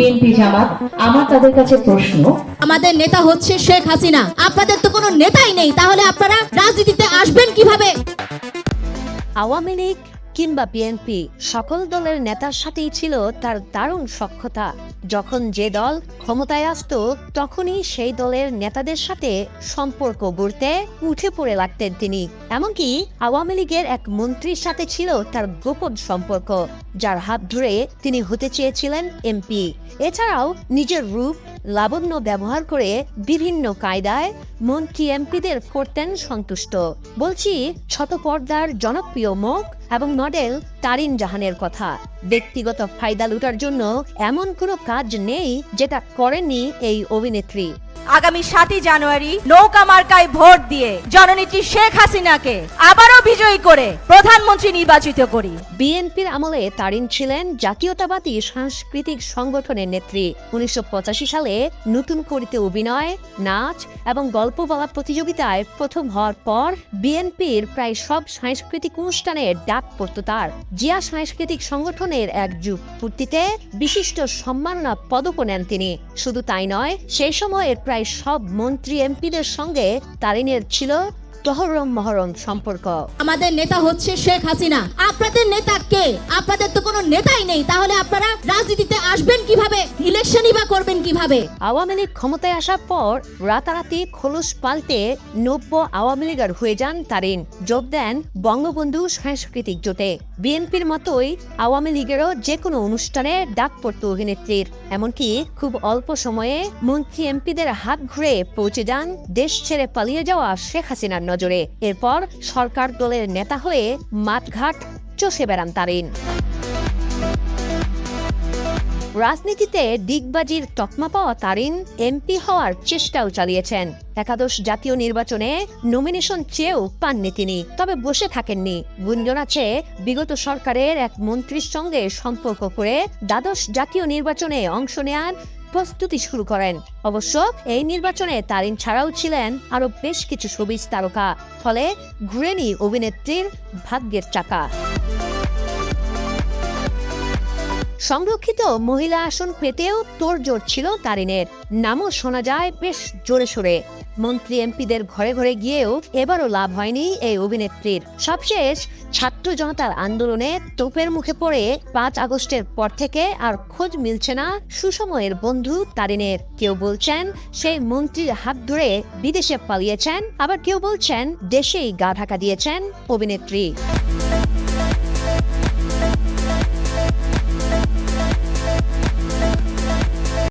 BNP জামাত আমার তাদের কাছে প্রশ্ন। আমাদের নেতা হচ্ছে শেখ হাসিনা। আপনাদের তো কোনো নেতাই নেই তাহলে আপনারা রাজনীতিতে আসবেন কীভাবে? আওয়ামী লীগ কিংবা বিএনপি সকল দলের নেতার সাথেই ছিল তার দারুণ সক্ষতা যখন যে দল ক্ষমতায় আসতো, তখনই সেই দলের নেতাদের সাথে সম্পর্ক গড়তে উঠে পড়ে লাগতেন তিনি। এমনকি আওয়ামী লীগের এক মন্ত্রীর সাথে ছিল তার গোপন সম্পর্ক, যার হাত ধরে তিনি হতে চেয়েছিলেন এমপি এছাড়াও নিজের রূপ লাবণ্য ব্যবহার করে বিভিন্ন কায়দায় মন্ত্রী এমপিদের করতেন সন্তুষ্ট। বলছি ছোট পর্দার জনপ্রিয় মুখ এবং মডেল তারিন জাহানের কথা। ব্যক্তিগত ফায়দা লুটার জন্য এমন কোনো কাজ নেই যেটা করেননি এই অভিনেত্রী। আগামী সাতই জানুয়ারি নৌকা মার্কায় ভোট দিয়ে জননেত্রী শেখ হাসিনাকে আবারও বিজয়ী করে প্রধানমন্ত্রী নির্বাচিত করি। বিএনপির আমলে তারিন ছিলেন জাতীয়তাবাদী সাংস্কৃতিক সংগঠনের নেত্রী। উনিশশো পঁচাশি সালে নতুন করিতে অভিনয়, নাচ এবং গল্প বলা প্রতিযোগিতায় প্রথম হওয়ার পর বিএনপির প্রায় সব সাংস্কৃতিক অনুষ্ঠানে ডাক পড়ত তার। জিয়া সাংস্কৃতিক সংগঠনের এক যুগ পূর্তিতে বিশিষ্ট সম্মাননা পদকও নেন তিনি। শুধু তাই নয়, সেই সময়ের প্রায় সব মন্ত্রী, এমপিদের সঙ্গে তারিনের ছিল তহরম মহরম সম্পর্ক। আমাদের নেতা হচ্ছে শেখ হাসিনা। আপনাদের নেতা কে? আপনাদের তো কোনো নেতাই নেই। তাহলে আপনারা রাজনীতিতে আসবেন কীভাবে? ইলেকশনই করবেন কীভাবে? আওয়ামী লীগ ক্ষমতায় আসার পর রাতারাতি খোলস পাল্টে নব্য আওয়ামী লীগার হয়ে যান তারিন। যোগ দেন বঙ্গবন্ধু সাংস্কৃতিক জোটে। বিএনপির মতোই আওয়ামী লীগেরও যে কোনো অনুষ্ঠানে ডাক পড়ত অভিনেত্রীর। এমনকি খুব অল্প সময়ে মন্ত্রী এমপিদের হাত ঘুরে পৌঁছে যান দেশ ছেড়ে পালিয়ে যাওয়া শেখ হাসিনার নজরে। এরপর সরকার দলের নেতা হয়ে মাঠঘাট চষে বেড়ান তারিন। রাজনীতিতে দিগবাজির তকমা পাওয়া তারিন এমপি হওয়ার চেষ্টাও চালিয়েছেন। একাদশ জাতীয় নির্বাচনে নমিনেশন চেয়েও পাননি তিনি, তবে বসে থাকেননি। গুঞ্জন আছে, বিগত সরকারের এক মন্ত্রীর সঙ্গে সম্পর্ক করে দ্বাদশ জাতীয় নির্বাচনে অংশ নেয়ার প্রস্তুতি শুরু করেন। অবশ্য এই নির্বাচনে তারিন ছাড়াও ছিলেন আরও বেশ কিছু সবিজ তারকা, ফলে ঘুরেনি অভিনেত্রীর ভাগ্যের চাকা। সংরক্ষিত মহিলা আসন পেতেও তোড়জোড় ছিল তারিনের নামও শোনা যায় বেশ জোরে সোরে। মন্ত্রী এমপিদের ঘরে ঘরে গিয়েও এবারও লাভ হয়নি এই অভিনেত্রীর। সবশেষ ছাত্র জনতার আন্দোলনে তোপের মুখে পড়ে পাঁচ আগস্টের পর থেকে আর খোঁজ মিলছে না সুসময়ের বন্ধু তারিনের কেউ বলছেন সেই মন্ত্রীর হাত ধরে বিদেশে পালিয়েছেন, আবার কেউ বলছেন দেশেই গা ঢাকা দিয়েছেন অভিনেত্রী।